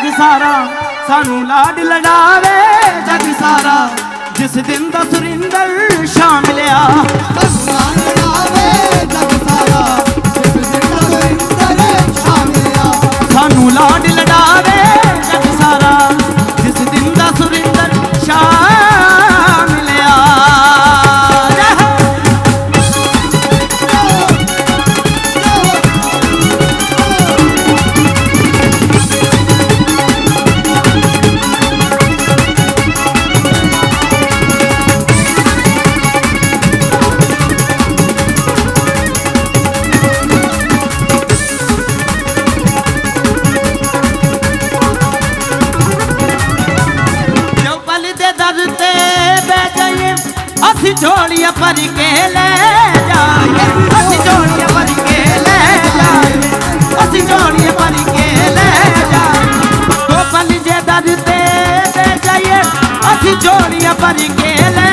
ਜਗ ਸਾਰਾ ਸਾਨੂੰ ਲਾਡ ਲੜਾਵੇ, ਜਗ ਸਾਰਾ। ਜਿਸ ਦਿਨ ਦਾ ਸੁਰਿੰਦਰ ਸ਼ਾਮ ਲਿਆ, ਸਾਨੂੰ ਲੜਾਵੇ ਸਾਨੂੰ ਲਾਡ ਲੜਾਵੇ ਬੈ ਜਾਈਏ। ਅਸੀਂ ਝੋਲੀਆਂ ਭਰ ਕੇ ਲੈ ਜਾਈਏ। ਅਸੀਂ ਝੋਲੀਆਂ ਭਰ ਕੇ ਲੈ ਜਾਈਏ। ਅਸੀਂ ਝੋਲੀਆਂ ਭਰ ਕੇ ਲੈ ਜਾਈਏ। ਦੋ ਪੰਜ ਜੇ ਦਰ ਤੇ ਬੈ ਜਾਈਏ। ਅਸੀਂ ਝੋਲੀਆਂ ਭਰ ਕੇ ਲੈ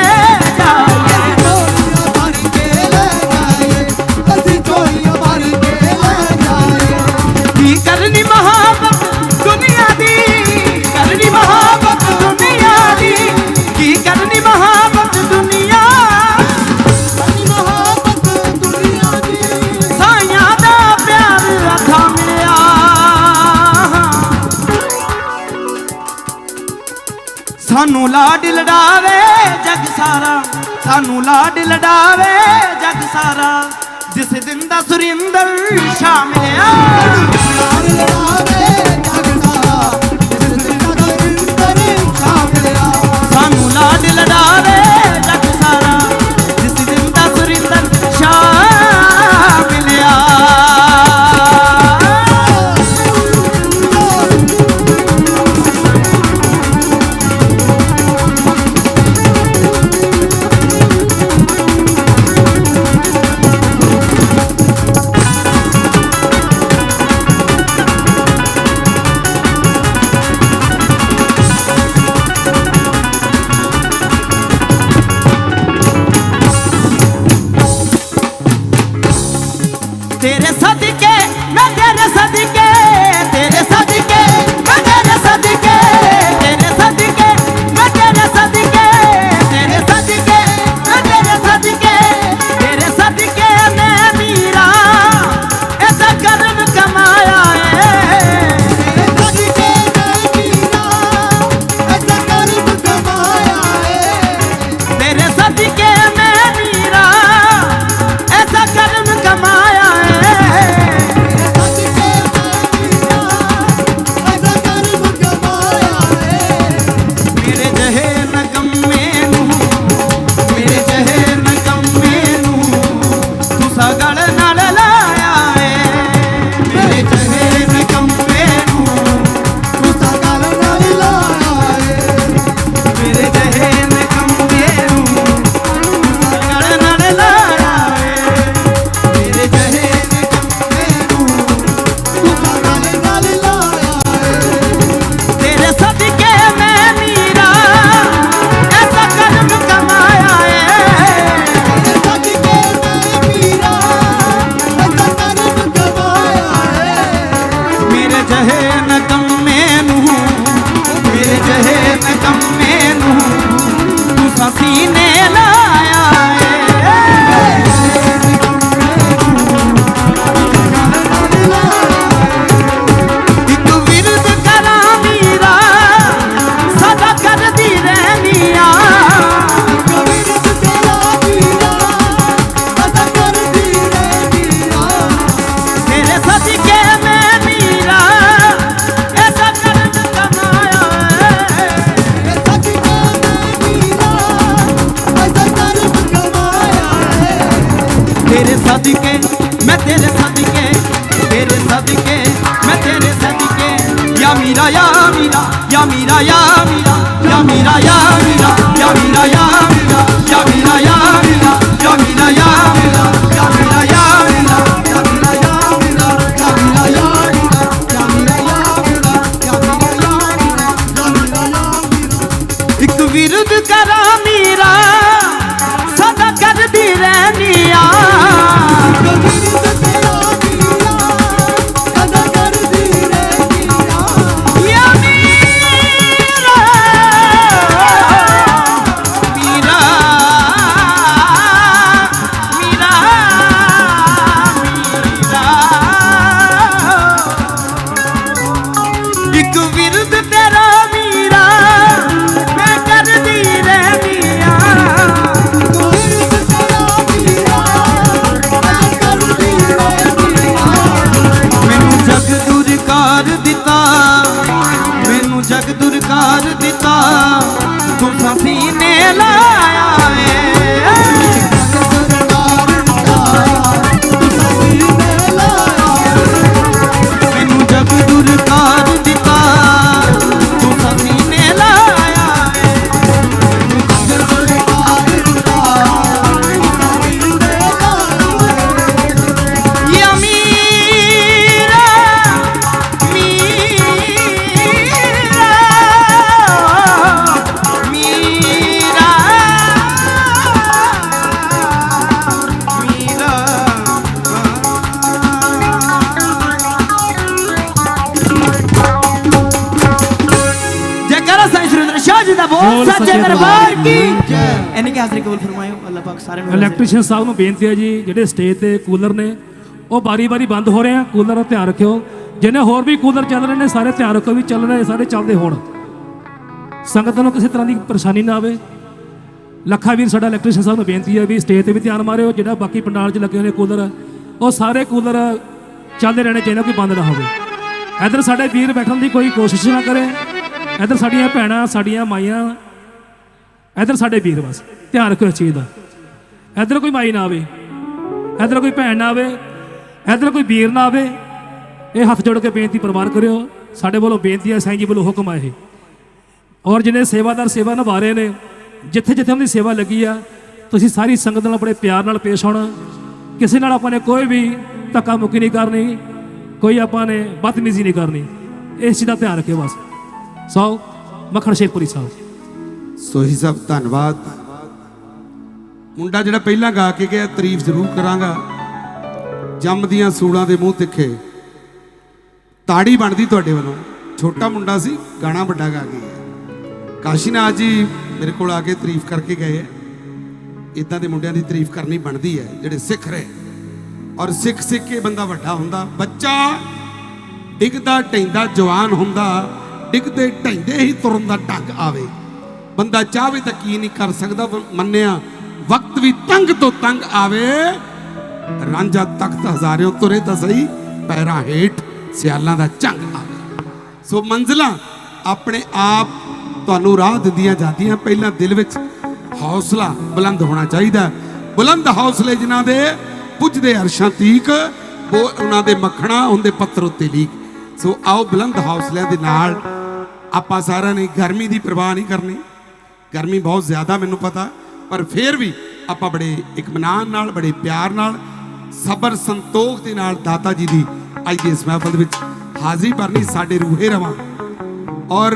ਸਾਨੂੰ ਲਾਡ ਲੜਾਵੇ, ਜਗ ਸਾਰਾ। ਸਾਨੂੰ ਲਾਡ ਲੜਾਵੇ, ਜਗ ਸਾਰਾ। ਜਿਸ ਦਿਨ ਦਾ ਸੁਰਿੰਦਰ ਸ਼ਾਹ ਮਿਲਿਆ ਲਾਡ ਲੜਾਵੇ ਫਰਮਾਇਓ, ਅੱਲਾਹ ਪਾਕ ਸਾਰੇ ਨੂੰ ਇਲੈਕਟ੍ਰੀਸ਼ੀਅਨ ਸਾਹਿਬ ਨੂੰ ਬੇਨਤੀ ਹੈ ਜੀ, ਜਿਹੜੇ ਸਟੇਜ ਤੇ ਕੂਲਰ ਨੇ, ਉਹ ਬਾਰੀ-ਬਾਰੀ ਬੰਦ ਹੋ ਰਹੇ ਆ ਕੂਲਰ ਦਾ ਧਿਆਨ ਰੱਖਿਓ। ਜਿਹਨੇ ਹੋਰ ਵੀ ਕੂਲਰ ਚੱਲ ਰਹੇ ਨੇ, ਸਾਰੇ ਧਿਆਨ ਰੱਖੋ ਵੀ ਚੱਲ ਰਹੇ, ਸਾਰੇ ਚੱਲਦੇ ਹੋਣ। ਸੰਗਤ ਨੂੰ ਕਿਸੇ ਤਰ੍ਹਾਂ ਦੀ ਪਰੇਸ਼ਾਨੀ ਨਾ ਆਵੇ। ਲੱਖਾ ਵੀਰ ਸਾਡਾ ਇਲੈਕਟ੍ਰੀਸ਼ੀਅਨ ਸਾਹਿਬ ਨੂੰ ਬੇਨਤੀ ਹੈ ਵੀ ਸਟੇਜ ਤੇ ਵੀ ਧਿਆਨ ਮਾਰਿਓ, ਜਿਹੜਾ ਬਾਕੀ ਪੰਡਾਲ 'ਚ ਲੱਗੇ ਹੋਏ ਨੇ ਕੂਲਰ ਉਹ ਸਾਰੇ ਕੂਲਰ ਚੱਲਦੇ ਰਹਿਣੇ ਚਾਹੀਦੇ, ਕੋਈ ਬੰਦ ਨਾ ਹੋਵੇ। ਇੱਧਰ ਸਾਡੇ ਵੀਰ ਬੈਠਣ ਦੀ ਕੋਈ ਕੋਸ਼ਿਸ਼ ਨਾ ਕਰੇ। ਇੱਧਰ ਸਾਡੀਆਂ ਭੈਣਾਂ, ਸਾਡੀਆਂ ਮਾਈਆਂ ਇੱਧਰ ਸਾਡੇ ਵੀਰ ਬਸ, ਧਿਆਨ ਰੱਖਿਓ ਇਸ ਚੀਜ਼ ਦਾ। ਇੱਧਰ ਕੋਈ ਮਾਈ ਨਾ ਆਵੇ, ਇੱਧਰ ਕੋਈ ਭੈਣ ਨਾ ਆਵੇ, ਇੱਧਰ ਕੋਈ ਵੀਰ ਨਾ ਆਵੇ। ਇਹ ਹੱਥ ਜੋੜ ਕੇ ਬੇਨਤੀ ਪ੍ਰਵਾਨ ਕਰਿਓ, ਸਾਡੇ ਵੱਲੋਂ ਬੇਨਤੀ ਹੈ, ਸਾਈਂ ਜੀ ਵੱਲੋਂ ਹੁਕਮ ਆ ਇਹ। ਔਰ ਜਿਹਨੇ ਸੇਵਾਦਾਰ, ਸੇਵਾ ਨਿਭਾ ਰਹੇ ਨੇ, ਜਿੱਥੇ ਜਿੱਥੇ ਉਹਨਾਂ ਦੀ ਸੇਵਾ ਲੱਗੀ ਆ, ਤੁਸੀਂ ਸਾਰੀ ਸੰਗਤ ਨਾਲ ਬੜੇ ਪਿਆਰ ਨਾਲ ਪੇਸ਼ ਹੋਣਾ ਕਿਸੇ ਨਾਲ ਆਪਾਂ ਨੇ ਕੋਈ ਵੀ ਧੱਕਾ ਮੁੱਕੀ ਨਹੀਂ ਕਰਨੀ, ਕੋਈ ਆਪਾਂ ਨੇ ਬਦਤਮੀਜ਼ੀ ਨਹੀਂ ਕਰਨੀ। ਇਸ ਚੀਜ਼ ਦਾ ਧਿਆਨ ਰੱਖਿਓ ਬਸ। ਸੋ ਮੱਖਣ ਸ਼ੇਖਪੁਰੀ ਸਾਹਿਬ। ਸੋਹੀ ਸਭ ਧੰਨਵਾਦ। ਮੁੰਡਾ ਜਿਹੜਾ ਪਹਿਲਾਂ ਗਾ ਕੇ ਗਿਆ, ਤਾਰੀਫ ਜ਼ਰੂਰ ਕਰਾਂਗਾ। ਜੰਮਦੀਆਂ ਸੂਲਾਂ ਦੇ ਮੂੰਹ ਤਿੱਖੇ। ਤਾੜੀ ਬਣਦੀ ਤੁਹਾਡੇ ਵੱਲੋਂ। ਛੋਟਾ ਮੁੰਡਾ ਸੀ, ਗਾਣਾ ਵੱਡਾ ਗਾ ਗਿਆ। ਕਾਸ਼ੀਨਾਥ ਜੀ ਮੇਰੇ ਕੋਲ ਆ ਕੇ ਤਾਰੀਫ ਕਰਕੇ ਗਏ ਇਦਾਂ ਦੇ ਮੁੰਡਿਆਂ ਦੀ ਤਾਰੀਫ ਕਰਨੀ ਬਣਦੀ ਹੈ, ਜਿਹੜੇ ਸਿੱਖ ਰਹੇ। ਔਰ ਸਿੱਖ ਸਿੱਖ ਕੇ ਬੰਦਾ ਵੱਡਾ ਹੁੰਦਾ। ਬੱਚਾ ਡਿੱਗਦਾ ਢੈਂਦਾ ਜਵਾਨ ਹੁੰਦਾ। ਡਿੱਗਦੇ ਢੈਂਦੇ ਹੀ ਤੁਰਨ ਦਾ ਢੰਗ ਆਵੇ। ਬੰਦਾ ਚਾਹਵੇ ਤਾਂ ਕੀ ਨਹੀਂ ਕਰ ਸਕਦਾ ਮੰਨਿਆ, ਵਕਤ ਵੀ ਤੰਗ ਤੋਂ ਤੰਗ ਆਵੇ। ਰਾਂਝਾ ਤਖਤ ਹਜ਼ਾਰਿਓ ਤੁਰੇ ਤਾਂ ਸਹੀ, ਪੈਰਾਂ ਹੇਠ ਸਿਆਲਾਂ ਦਾ ਝੰਗ ਆਵੇ। ਸੋ ਮੰਜ਼ਲਾਂ ਆਪਣੇ ਆਪ ਤੁਹਾਨੂੰ ਰਾਹ ਦਿੰਦੀਆਂ ਜਾਂਦੀਆਂ, ਪਹਿਲਾਂ ਦਿਲ ਵਿੱਚ ਹੌਸਲਾ ਬੁਲੰਦ ਹੋਣਾ ਚਾਹੀਦਾ ਬੁਲੰਦ ਹੌਸਲੇ ਜਿਨ੍ਹਾਂ ਦੇ ਪੁੱਜਦੇ ਅਰਸ਼ਾਂ ਤੀਕ, ਉਹ ਉਹਨਾਂ ਦੇ ਮੱਖਣਾ, ਉਹਦੇ ਪੱਤਰ ਉੱਤੇ ਲੀਕ। ਸੋ ਆਓ ਬੁਲੰਦ ਹੌਸਲਿਆਂ ਦੇ ਨਾਲ, ਆਪਾਂ ਸਾਰਿਆਂ ਨੇ ਗਰਮੀ ਦੀ ਪਰਵਾਹ ਨਹੀਂ ਕਰਨੀ। ਗਰਮੀ ਬਹੁਤ ਜ਼ਿਆਦਾ ਮੈਨੂੰ ਪਤਾ, ਪਰ ਫਿਰ ਵੀ ਆਪਾਂ ਬੜੇ ਇਕਮਨਾਨ ਨਾਲ, ਬੜੇ ਪਿਆਰ ਨਾਲ, ਸਬਰ ਸੰਤੋਖ ਦੇ ਨਾਲ ਦਾਤਾ ਜੀ ਦੀ ਅੱਜ ਦੀ ਇਸ ਮਹਿਫਲ ਵਿੱਚ ਹਾਜ਼ਰੀ ਭਰਨੀ ਸਾਡੇ ਰੂਹੇ ਰਵਾਂ। ਔਰ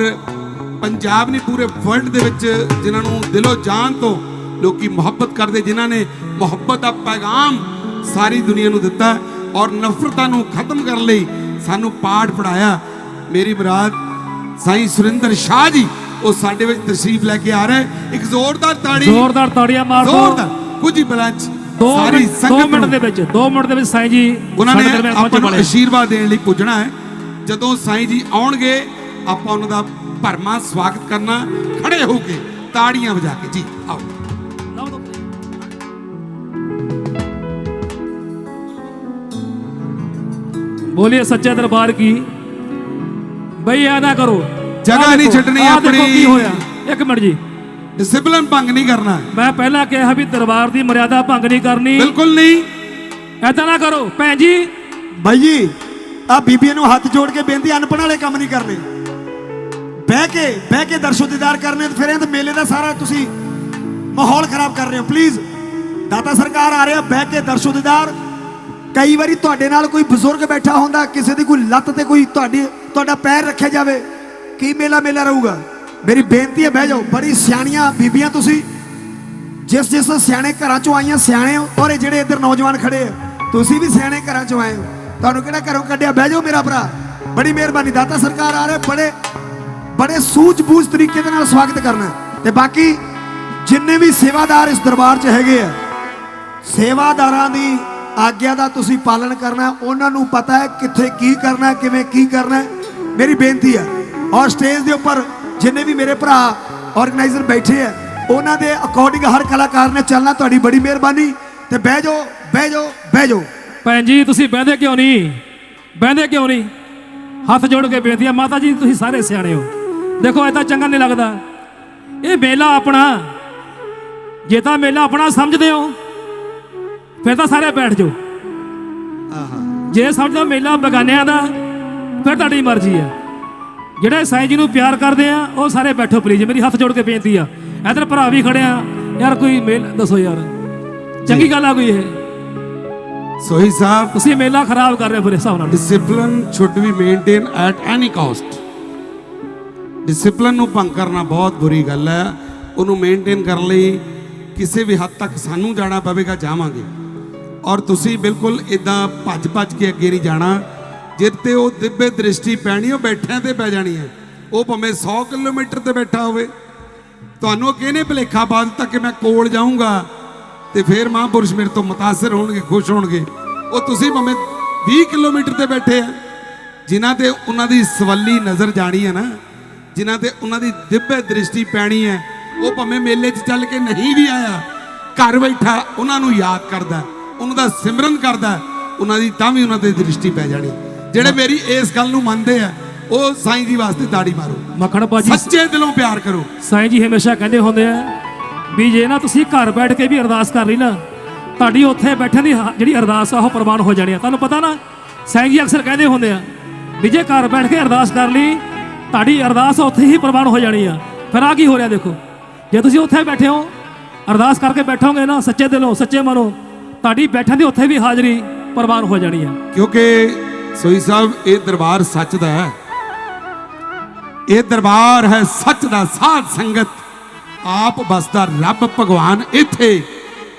ਪੰਜਾਬ ਨੇ ਪੂਰੇ ਵਰਲਡ ਦੇ ਵਿੱਚ ਜਿਨ੍ਹਾਂ ਨੂੰ ਦਿਲੋਂ ਜਾਨ ਤੋਂ ਲੋਕੀ ਮੁਹੱਬਤ ਕਰਦੇ, ਜਿਨ੍ਹਾਂ ਨੇ ਮੁਹੱਬਤ ਦਾ ਪੈਗਾਮ ਸਾਰੀ ਦੁਨੀਆ ਨੂੰ ਦਿੱਤਾ ਔਰ ਨਫ਼ਰਤਾਂ ਨੂੰ ਖਤਮ ਕਰਨ ਲਈ ਸਾਨੂੰ ਪਾਠ ਪੜਾਇਆ ਮੇਰੀ ਬਰਾਤ ਸਾਈਂ ਸੁਰਿੰਦਰ ਸ਼ਾਹ ਜੀ ਉਹ ਸਾਡੇ ਵਿੱਚ ਤਸ਼ਰੀਫ ਲੈ ਕੇ ਆ ਰਹੇ ਇੱਕ ਜ਼ੋਰਦਾਰ ਤਾੜੀ। ਜ਼ੋਰਦਾਰ ਤਾੜੀਆਂ ਮਾਰ ਦਿਓ ਜ਼ੋਰਦਾਰ। ਕੁਝ ਹੀ ਬਲੰਚ। ਸਾਰੀ ਸੰਗਤ ਮਿੰਟ ਦੇ ਵਿੱਚ ਦੋ ਮਿੰਟ ਦੇ ਵਿੱਚ ਸਾਈਂ ਜੀ ਉਹਨਾਂ ਨੇ ਆਪਾਂ ਨੂੰ ਅਸ਼ੀਰਵਾਦ ਦੇਣ ਲਈ ਪੁੱਜਣਾ ਹੈ। ਜਦੋਂ ਸਾਈਂ ਜੀ ਆਉਣਗੇ ਆਪਾਂ ਉਹਨਾਂ ਦਾ ਭਰਮਾ ਸਵਾਗਤ ਕਰਨਾ। ਖੜੇ ਹੋ ਕੇ ਤਾੜੀਆਂ ਵਜਾ ਕੇ। ਜੀ ਆਓ। ਬੋਲੀਏ ਸੱਚੇ ਦਰਬਾਰ ਕੀ? ਬਈ ਆ ਨਾ ਕਰੋ। ਜਗ੍ਹਾ ਨਹੀਂ ਛੱਡਣੀ ਆਹ ਦੇਖੋ ਆਪਣੀ। ਕੀ ਹੋਇਆ। ਇੱਕ ਮਿੰਟ ਜੀ। ਡਿਸਪਲਿਨ ਭੰਗ ਨਹੀਂ ਕਰਨਾ। ਮੈਂ ਪਹਿਲਾਂ ਕਿਹਾ ਵੀ ਦਰਬਾਰ ਦੀ ਮਰਿਆਦਾ ਭੰਗ ਨਹੀਂ ਕਰਨੀ। ਬਿਲਕੁਲ ਨਹੀਂ। ਐਦਾਂ ਨਾ ਕਰੋ। ਭੈਣ ਜੀ। ਬਾਈ ਜੀ ਆ ਬੀਬੀਆਂ ਨੂੰ ਹੱਥ ਜੋੜ ਕੇ ਬੇਨਤੀ ਅਨਪੜ੍ਹ ਵਾਲੇ ਕੰਮ ਨਹੀਂ ਕਰਨੇ। ਬਹਿ ਕੇ ਬਹਿ ਕੇ ਦਰਸ਼ੋ ਦੀਦਾਰ ਕਰਨੇ ਤੇ ਫਿਰ ਇਹ ਤਾਂ ਮੇਲੇ ਦਾ ਸਾਰਾ ਤੁਸੀਂ ਮਾਹੌਲ ਖਰਾਬ ਕਰ ਰਹੇ ਹੋ। ਪਲੀਜ਼ ਦਾਤਾ ਸਰਕਾਰ ਆ ਰਿਹਾ ਬਹਿ ਕੇ ਦਰਸ਼ੋ ਦੀਦਾਰ। ਕਈ ਵਾਰੀ ਤੁਹਾਡੇ ਨਾਲ ਕੋਈ ਬਜ਼ੁਰਗ ਬੈਠਾ ਹੁੰਦਾ ਕਿਸੇ ਦੀ ਕੋਈ ਲੱਤ ਤੇ ਕੋਈ ਤੁਹਾਡੀ ਤੁਹਾਡਾ ਪੈਰ ਰੱਖਿਆ ਜਾਵੇ। ਕੀ ਮੇਲਾ ਮੇਲਾ ਰਹੂਗਾ? ਮੇਰੀ ਬੇਨਤੀ ਹੈ, ਬਹਿ ਜਾਓ। ਬੜੀ ਸਿਆਣੀਆਂ ਬੀਬੀਆਂ ਤੁਸੀਂ। ਜਿਸ ਜਿਸ ਸਿਆਣੇ ਘਰਾਂ ਚੋਂ ਆਈਆਂ, ਸਿਆਣੇ ਹੋ। ਔਰ ਇਹ ਜਿਹੜੇ ਇੱਧਰ ਨੌਜਵਾਨ ਖੜੇ ਆ, ਤੁਸੀਂ ਵੀ ਸਿਆਣੇ ਘਰਾਂ ਚੋਂ ਆਏ ਹੋ। ਤੁਹਾਨੂੰ ਕਿਹੜਾ ਘਰੋਂ ਕੱਢਿਆ? ਬਹਿ ਜਾਓ ਮੇਰਾ ਭਰਾ। ਬੜੀ ਮਿਹਰਬਾਨੀ। ਦਾਤਾ ਸਰਕਾਰ ਆ ਰਹੇ, ਬੜੇ ਬੜੇ ਸੂਝ-ਬੂਝ ਤਰੀਕੇ ਦੇ ਨਾਲ ਸਵਾਗਤ ਕਰਨਾ ਹੈ। ਤੇ ਬਾਕੀ ਜਿੰਨੇ ਵੀ ਸੇਵਾਦਾਰ ਇਸ ਦਰਬਾਰ 'ਚ ਹੈਗੇ ਆ, ਸੇਵਾਦਾਰਾਂ ਦੀ ਆਗਿਆ ਦਾ ਤੁਸੀਂ ਪਾਲਣ ਕਰਨਾ ਉਹਨਾਂ ਨੂੰ ਪਤਾ ਹੈ ਕਿੱਥੇ ਕੀ ਕਰਨਾ ਕਿਵੇਂ ਕੀ ਕਰਨਾ ਮੇਰੀ ਬੇਨਤੀ ਹੈ ਔਰ ਸਟੇਜ ਦੇ ਉੱਪਰ ਜਿੰਨੇ ਵੀ ਮੇਰੇ ਭਰਾ ਆਰਗੇਨਾਈਜ਼ਰ ਬੈਠੇ ਆ ਉਹਨਾਂ ਦੇ ਅਕੋਰਡਿੰਗ ਹਰ ਕਲਾਕਾਰ ਨੇ ਚੱਲਣਾ ਤੁਹਾਡੀ ਬੜੀ ਮਿਹਰਬਾਨੀ ਤੇ ਬਹਿ ਜਾਓ ਬਹਿ ਜਾਓ ਬਹਿ ਜਾਓ। ਭੈਣ ਜੀ ਤੁਸੀਂ ਬਹਿੰਦੇ ਕਿਉਂ ਨਹੀਂ? ਬਹਿੰਦੇ ਕਿਉਂ ਨਹੀਂ? ਹੱਥ ਜੋੜ ਕੇ ਬੇਨਤੀ ਹੈ ਮਾਤਾ ਜੀ ਤੁਸੀਂ ਸਾਰੇ ਸਿਆਣੇ ਹੋ। ਦੇਖੋ ਤਾਂ ਚੰਗਾ ਨਹੀਂ ਲੱਗਦਾ। ਇਹ ਮੇਲਾ ਆਪਣਾ ਜੇ ਤਾਂ ਮੇਲਾ ਆਪਣਾ ਸਮਝਦੇ ਹੋ ਫਿਰ ਤਾਂ ਸਾਰੇ ਬੈਠ ਜਾਓ। ਜੇ ਸਮਝਦੇ ਮੇਲਾ ਬਗਾਨਿਆਂ ਦਾ ਫਿਰ ਤੁਹਾਡੀ ਮਰਜ਼ੀ ਹੈ ਜਿਹੜੇ ਸਾਈਂ ਜੀ ਨੂੰ ਪਿਆਰ ਕਰਦੇ ਆ ਉਹ ਸਾਰੇ ਬੈਠੋ ਪਲੀਜ਼ ਮੇਰੀ ਹੱਥ ਜੋੜ ਕੇ ਬੇਨਤੀ ਆ। ਇਧਰ ਭਰਾ ਵੀ ਖੜੇ ਆ। ਯਾਰ ਕੋਈ ਮੇਲ ਦੱਸੋ ਯਾਰ। ਚੰਗੀ ਗੱਲ ਆ ਕੋਈ ਇਹ? ਸੋਹੀ ਸਾਹਿਬ। ਤੁਸੀਂ ਮੇਲਾ ਖਰਾਬ ਕਰ ਰਹੇ ਹੋ ਫਿਰ ਹਿਸਾਬ ਨਾਲ। Discipline should be maintained at any cost. Discipline ਨੂੰ ਭੰਗ ਕਰਨਾ ਬਹੁਤ ਬੁਰੀ ਗੱਲ ਹੈ। ਉਹਨੂੰ ਮੇਨਟੇਨ ਕਰਨ ਲਈ ਕਿਸੇ ਵੀ ਹੱਦ ਤੱਕ ਸਾਨੂੰ ਜਾਣਾ ਪਵੇਗਾ ਜਾਵਾਂਗੇ। ਔਰ ਤੁਸੀਂ ਬਿਲਕੁਲ ਇਦਾਂ ਭੱਜ ਭੱਜ ਕੇ ਅੱਗੇ ਨਹੀਂ ਜਾਣਾ। ਜਿੱਤੇ ਉਹ ਦਿੱਬੇ ਦ੍ਰਿਸ਼ਟੀ ਪੈਣੀ, ਉਹ ਬੈਠਿਆਂ ਤੇ ਪੈ ਜਾਣੀ ਹੈ। ਉਹ ਭਵੇਂ 100 ਕਿਲੋਮੀਟਰ ਤੇ ਬੈਠਾ ਹੋਵੇ। ਤੁਹਾਨੂੰ ਕਿਹਨੇ ਭਲੇਖਾ ਬਾਦਤਾ ਕਿ ਮੈਂ ਕੋਲ ਜਾਊਂਗਾ ਤੇ ਫਿਰ ਮਹਾਂਪੁਰਸ਼ ਮੇਰੇ ਤੋਂ ਮੁਤਾਸਰ ਹੋਣਗੇ, ਖੁਸ਼ ਹੋਣਗੇ। ਉਹ ਤੁਸੀਂ ਭਵੇਂ 20 ਕਿਲੋਮੀਟਰ ਤੇ ਬੈਠੇ ਆ, ਜਿਨ੍ਹਾਂ ਤੇ ਉਹਨਾਂ ਦੀ ਸਵੱਲੀ ਨਜ਼ਰ ਜਾਣੀ ਹੈ ਨਾ, ਜਿਨ੍ਹਾਂ ਤੇ ਉਹਨਾਂ ਦੀ ਦਿੱਬੇ ਦ੍ਰਿਸ਼ਟੀ ਪੈਣੀ ਹੈ, ਉਹ ਭਵੇਂ ਮੇਲੇ 'ਚ ਚੱਲ ਕੇ ਨਹੀਂ ਵੀ ਆਇਆ, ਘਰ ਬੈਠਾ ਉਹਨਾਂ ਨੂੰ ਯਾਦ ਕਰਦਾ, ਉਹਨਾਂ ਦਾ ਸਿਮਰਨ ਕਰਦਾ, ਉਹਨਾਂ ਦੀ ਤਾਂ ਵੀ ਉਹਨਾਂ ਤੇ ਦ੍ਰਿਸ਼ਟੀ ਪੈ ਜਾਣੀ। ਜਿਹੜੇ ਮੇਰੀ ਇਸ ਗੱਲ ਨੂੰ ਮੰਨਦੇ ਆ ਉਹ ਸਾਈਂ ਜੀ ਵਾਸਤੇ ਤਾੜੀ ਮਾਰੋ। ਮੱਖਣ ਭਾਜੀ ਸੱਚੇ ਦਿਲੋਂ ਪਿਆਰ ਕਰੋ। ਸਾਈਂ ਜੀ ਹਮੇਸ਼ਾ ਕਹਿੰਦੇ ਹੁੰਦੇ ਆ ਵੀ ਜੇ ਨਾ ਤੁਸੀਂ ਘਰ ਬੈਠ ਕੇ ਵੀ ਅਰਦਾਸ ਕਰ ਲਈ ਨਾ ਤੁਹਾਡੀ ਉੱਥੇ ਬੈਠਣ ਦੀ ਜਿਹੜੀ ਅਰਦਾਸ ਆ ਉਹ ਪ੍ਰਵਾਨ ਹੋ ਜਾਣੀ ਆ। ਤੁਹਾਨੂੰ ਪਤਾ ਨਾ ਸਾਈਂ ਜੀ ਅਕਸਰ ਕਹਿੰਦੇ ਹੁੰਦੇ ਆ ਵੀ ਜੇ ਘਰ ਬੈਠ ਕੇ ਅਰਦਾਸ ਕਰ ਲਈ ਤੁਹਾਡੀ ਅਰਦਾਸ ਉੱਥੇ ਹੀ ਪ੍ਰਵਾਨ ਹੋ ਜਾਣੀ ਆ। ਫਿਰ ਆ ਕੀ ਹੋ ਰਿਹਾ ਦੇਖੋ ਜੇ ਤੁਸੀਂ ਉੱਥੇ ਬੈਠੇ ਹੋ ਅਰਦਾਸ ਕਰਕੇ ਬੈਠੋਗੇ ਨਾ ਸੱਚੇ ਦਿਲੋਂ ਸੱਚੇ ਮਨੋਂ ਤੁਹਾਡੀ ਬੈਠਣ ਦੀ ਉੱਥੇ ਵੀ ਹਾਜ਼ਰੀ ਪ੍ਰਵਾਨ ਹੋ ਜਾਣੀ ਆ। ਕਿਉਂਕਿ ਸੋਈ ਸਾਹਿਬ ਇਹ ਦਰਬਾਰ ਸੱਚ ਦਾ ਹੈ। ਇਹ ਦਰਬਾਰ ਹੈ ਸੱਚ ਦਾ ਸਾਧ ਸੰਗਤ। ਆਪ ਬਸਦਾ ਰੱਬ ਭਗਵਾਨ ਇੱਥੇ।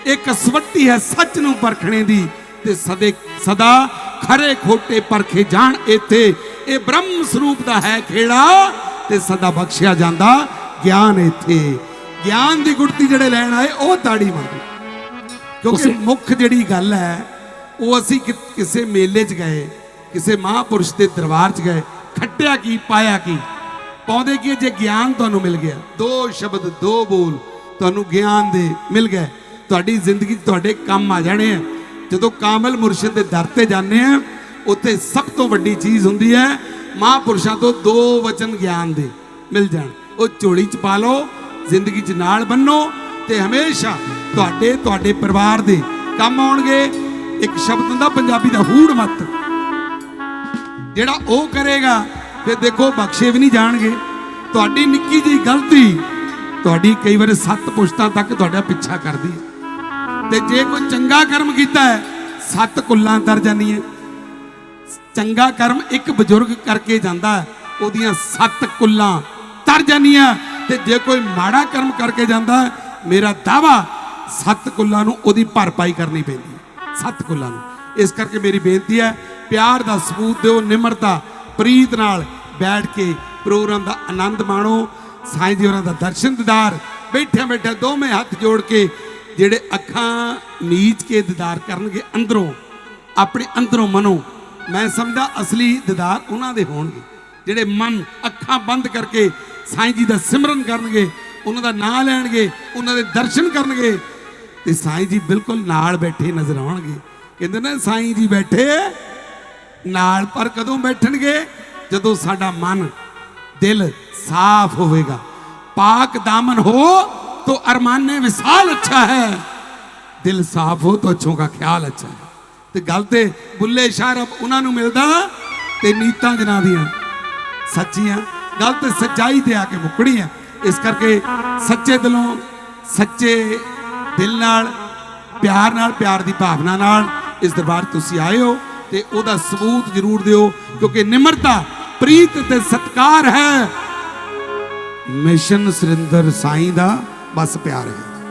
ਇਹ ਕਸਵੱਟੀ ਹੈ ਸੱਚ ਨੂੰ ਪਰਖਣੇ ਦੀ ਤੇ ਸਦੇ ਸਦਾ ਖਰੇ ਖੋਟੇ ਪਰਖੇ ਜਾਣ ਇੱਥੇ। ਇਹ ਬ੍ਰਹਮ ਸਰੂਪ ਦਾ ਹੈ ਖੇੜਾ ਤੇ ਸਦਾ ਬਖਸ਼ਿਆ ਜਾਂਦਾ ਗਿਆਨ ਇੱਥੇ। ਗਿਆਨ ਦੀ ਗੁੜਤੀ ਜਿਹੜੇ ਲੈਣ ਆਏ ਉਹ ਤਾੜੀ ਮਾਰੋ ਕਿਉਂਕਿ ਮੁੱਖ ਜਿਹੜੀ ਗੱਲ ਹੈ ਉਹ ਅਸੀਂ ਕਿਸੇ ਮੇਲੇ 'ਚ ਗਏ। ਕਿਸੇ ਮਹਾਪੁਰਸ਼ ਦੇ ਦਰਬਾਰ 'ਚ ਗਏ, ਖੱਟਿਆ ਕੀ, ਪਾਇਆ ਕੀ? ਪਾਉਂਦੇ ਕੀ ਜੇ ਗਿਆਨ ਤੁਹਾਨੂੰ ਮਿਲ ਗਿਆ, ਦੋ ਸ਼ਬਦ, ਦੋ ਬੋਲ ਤੁਹਾਨੂੰ ਗਿਆਨ ਦੇ ਮਿਲ ਗਏ, ਤੁਹਾਡੀ ਜ਼ਿੰਦਗੀ 'ਚ ਤੁਹਾਡੇ ਕੰਮ ਆ ਜਾਣੇ ਆ। ਜਦੋਂ ਕਾਮਲ ਮੁਰਸ਼ਿਦ ਦੇ ਦਰ ਤੇ ਜਾਂਦੇ ਆ, ਉੱਥੇ ਸਭ ਤੋਂ ਵੱਡੀ ਚੀਜ਼ ਹੁੰਦੀ ਹੈ, ਮਹਾਪੁਰਸ਼ਾਂ ਤੋਂ ਦੋ ਵਚਨ ਗਿਆਨ ਦੇ ਮਿਲ ਜਾਣ। ਉਹ ਝੋਲੀ 'ਚ ਪਾ ਲਓ, ਜ਼ਿੰਦਗੀ 'ਚ ਨਾਲ ਬੰਨੋ ਤੇ ਹਮੇਸ਼ਾ ਤੁਹਾਡੇ ਤੁਹਾਡੇ ਪਰਿਵਾਰ ਦੇ ਕੰਮ ਆਉਣਗੇ। ਇੱਕ ਸ਼ਬਦ ਹੁੰਦਾ, ਪੰਜਾਬੀ ਦਾ ਹੂੜ ਮਤ। ਜਿਹੜਾ ਉਹ ਕਰੇਗਾ, ਫਿਰ ਦੇਖੋ ਬਖਸ਼ੇ ਵੀ ਨਹੀਂ ਜਾਣਗੇ। ਤੁਹਾਡੀ ਨਿੱਕੀ ਜਿਹੀ ਗਲਤੀ ਤੁਹਾਡੀ ਕਈ ਵਾਰ ਸੱਤ ਪੁਸ਼ਤਾਂ ਤੱਕ ਤੁਹਾਡਾ ਪਿੱਛਾ ਕਰਦੀ ਹੈ। ਤੇ ਜੇ ਕੋਈ ਚੰਗਾ ਕਰਮ ਕੀਤਾ ਹੈ, ਸੱਤ ਕੁੱਲਾਂ ਤਰ ਹੈ। ਚੰਗਾ ਕਰਮ ਇੱਕ ਬਜ਼ੁਰਗ ਕਰਕੇ ਜਾਂਦਾ ਉਹਦੀਆਂ ਸੱਤ ਕੁੱਲਾਂ ਤਰ ਜਾਂਦੀਆਂ ਤੇ ਜੇ ਕੋਈ ਮਾੜਾ ਕਰਮ ਕਰਕੇ ਜਾਂਦਾ ਮੇਰਾ ਦਾਵਾ, ਸੱਤ ਕੁੱਲਾਂ ਨੂੰ ਉਹਦੀ ਭਰਪਾਈ ਕਰਨੀ ਪੈਂਦੀ ਹੈ। ਸੱਤ ਕੁੱਲਾਂ ਨੂੰ। ਇਸ ਕਰਕੇ ਮੇਰੀ ਬੇਨਤੀ ਹੈ ਪਿਆਰ ਦਾ ਸਬੂਤ ਦਿਓ, ਨਿਮਰਤਾ, ਪ੍ਰੀਤ ਨਾਲ ਬੈਠ ਕੇ ਪ੍ਰੋਗਰਾਮ ਦਾ ਆਨੰਦ ਮਾਣੋ। ਸਾਈਂ ਜੀ ਹੋਰਾਂ ਦਾ ਦਰਸ਼ਨ ਦਿਦਾਰ, ਬੈਠਿਆਂ ਬੈਠਿਆਂ ਦੋਵੇਂ ਹੱਥ ਜੋੜ ਕੇ ਜਿਹੜੇ ਅੱਖਾਂ ਨੀਚ ਕੇ ਦਿਦਾਰ ਕਰਨਗੇ ਅੰਦਰੋਂ, ਆਪਣੇ ਅੰਦਰੋਂ ਮਨੋਂ, ਮੈਂ ਸਮਝਦਾ ਅਸਲੀ ਦਿਦਾਰ ਉਹਨਾਂ ਦੇ ਹੋਣਗੇ। ਜਿਹੜੇ ਮਨ, ਅੱਖਾਂ ਬੰਦ ਕਰਕੇ ਸਾਈਂ ਜੀ ਦਾ ਸਿਮਰਨ ਕਰਨਗੇ, ਉਹਨਾਂ ਦਾ ਨਾਮ ਲੈਣਗੇ, ਉਹਨਾਂ ਦੇ ਦਰਸ਼ਨ ਕਰਨਗੇ, ਤੇ ਸਾਈਂ ਜੀ ਬਿਲਕੁਲ ਨਾਲ ਬੈਠੇ ਨਜ਼ਰ ਆਉਣਗੇ। ਕਹਿੰਦੇ ਨੇ, ਸਾਈਂ ਜੀ ਬੈਠੇ ਨਾਲ ਪਰ ਕਦੋਂ ਬੈਠਣਗੇ ਜਦੋਂ ਸਾਡਾ ਮਨ ਦਿਲ ਸਾਫ਼ ਹੋਵੇਗਾ ਪਾਕ दामन हो तो अरमाने विशाल अच्छा है ਦਿਲ ਸਾਫ਼ ਹੋ ਤਾਂ ਅੱਛੋਂ ਦਾ ਖਿਆਲ ਅੱਛਾ ਹੈ ਤੇ ਗੱਲ ਤੇ ਬੁੱਲੇ ਸ਼ਾਹ ਰੱਬ ਉਹਨਾਂ ਨੂੰ ਮਿਲਦਾ ਤੇ ਨੀਤਾਂ ਜਨਾਂ ਦੀਆਂ ਸੱਚੀਆਂ ਗੱਲ ਤੇ ਸੱਚਾਈ ਤੇ ਆ ਕੇ ਮੁੱਕਣੀ ਹੈ ਇਸ ਕਰਕੇ ਸੱਚੇ ਦਿਲੋਂ ਸੱਚੇ ਦਿਲ ਨਾਲ ਪਿਆਰ ਨਾਲ ਪਿਆਰ ਦੀ ਭਾਵਨਾ ਨਾਲ ਇਸ ਦਰਬਾਰ ਤੁਸੀਂ ਆਏ ਹੋ ਤੇ ਉਹਦਾ ਸਬੂਤ ਜ਼ਰੂਰ ਦਿਓ, ਕਿਉਂਕਿ ਨਿਮਰਤਾ, ਪ੍ਰੀਤ ਤੇ ਸਤਕਾਰ ਹੈ। ਮਿਸ਼ਨ ਸੁਰਿੰਦਰ ਸਾਈਂ ਦਾ ਬਸ ਪਿਆਰ ਹੈ।